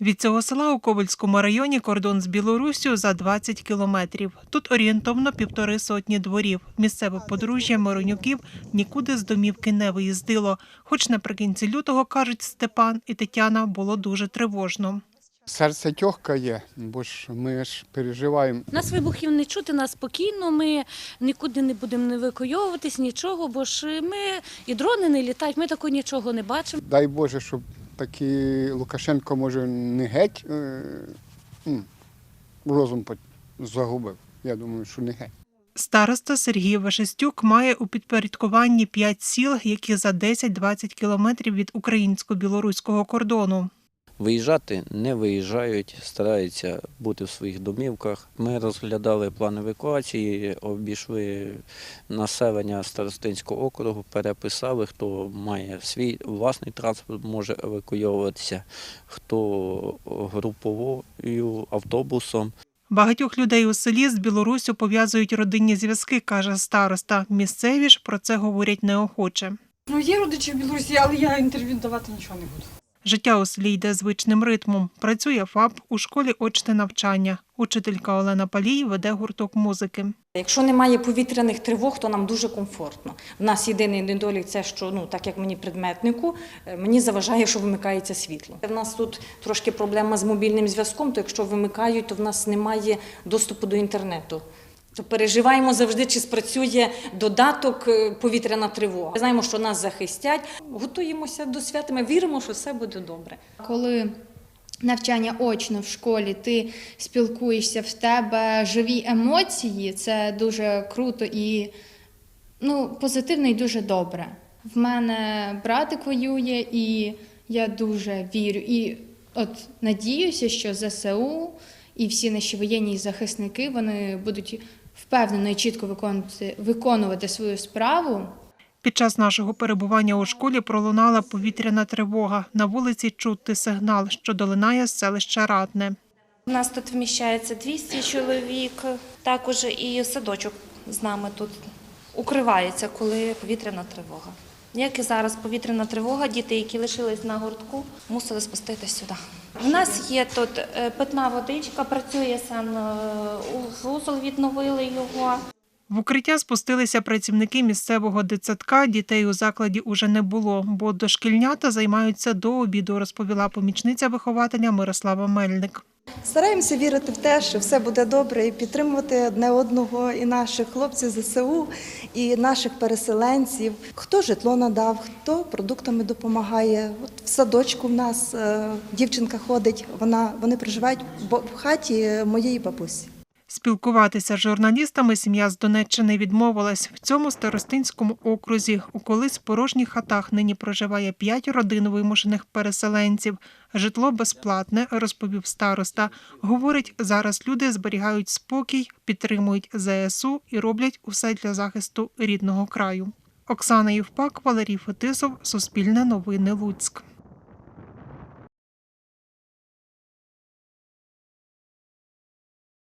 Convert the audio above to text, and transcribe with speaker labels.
Speaker 1: Від цього села у Ковальському районі кордон з Білоруссю за 20 кілометрів. Тут орієнтовно півтори сотні дворів. Місцеве подружжя Миронюків нікуди з домівки не виїздило. Хоч наприкінці лютого, кажуть Степан і Тетяна, було дуже тривожно.
Speaker 2: Серце тьохкає, бо ж ми ж переживаємо.
Speaker 3: Нас вибухів не чути, нас спокійно, ми нікуди не будемо не евакуйовуватись, нічого, бо ж ми і дрони не літають, ми такого нічого не бачимо.
Speaker 2: Дай Боже, щоб такий Лукашенко, може, не геть е, розум по- загубив. Я думаю, що не геть.
Speaker 1: Староста Сергій Вашестюк має у підпорядкуванні п'ять сіл, які за 10-20 кілометрів від українсько-білоруського кордону.
Speaker 4: Виїжджати не виїжджають, стараються бути в своїх домівках. Ми розглядали план евакуації, обійшли населення Старостинського округу, переписали, хто має свій власний транспорт, може евакуйовуватися, хто груповою автобусом.
Speaker 1: Багатьох людей у селі з Білоруссю пов'язують родинні зв'язки, каже староста. Місцеві ж про це говорять неохоче.
Speaker 5: Ну, є родичі в Білорусі, але я інтерв'ю давати нічого не буду.
Speaker 1: Життя у селі йде звичним ритмом. Працює ФАП, у школі очне навчання. Учителька Олена Палій веде гурток музики.
Speaker 6: Якщо немає повітряних тривог, то нам дуже комфортно. У нас єдиний недолік це, що ну так як мені предметнику, е, мені заважає, що вимикається світло. У нас тут трошки проблема з мобільним зв'язком, то якщо вимикають, то в нас немає доступу до інтернету. То переживаємо завжди, чи спрацює додаток е, повітряна тривога. Ми знаємо, що нас захистять. Готуємося до свята. Ми віримо, що все буде добре.
Speaker 7: Коли навчання очно в школі, ти спілкуєшся в тебе живі емоції, це дуже круто і ну, позитивно і дуже добре. В мене братик воює, і я дуже вірю. І от надіюся, що ЗСУ і всі наші воєнні захисники вони будуть впевнено і чітко виконувати, виконувати свою справу.
Speaker 1: Під час нашого перебування у школі пролунала повітряна тривога. На вулиці чути сигнал, що долинає з селища Радне.
Speaker 8: У нас тут вміщається 200 чоловік. Також і садочок з нами тут укривається, коли повітряна тривога. Як і зараз повітряна тривога, діти, які лишились на гуртку, мусили спуститися сюди. У нас є тут е, питна водичка, працює сам е, відновили його.
Speaker 1: В укриття спустилися працівники місцевого дитсадка. Дітей у закладі уже не було, бо дошкільнята займаються до обіду, розповіла помічниця вихователя Мирослава Мельник.
Speaker 9: Стараємося вірити в те, що все буде добре, і підтримувати одне одного, і наших хлопців ЗСУ, і наших переселенців. Хто житло надав, хто продуктами допомагає. От в садочку в нас е, дівчинка ходить, вона вони проживають в хаті моєї бабусі.
Speaker 1: Спілкуватися з журналістами сім'я з Донеччини відмовилась. В цьому старостинському окрузі у колись порожніх хатах нині проживає п'ять родин вимушених переселенців. Житло безплатне, розповів староста. Говорить, зараз люди зберігають спокій, підтримують ЗСУ і роблять усе для захисту рідного краю. Оксана Євпак, Валерій Фетисов, Суспільне новини Луцьк.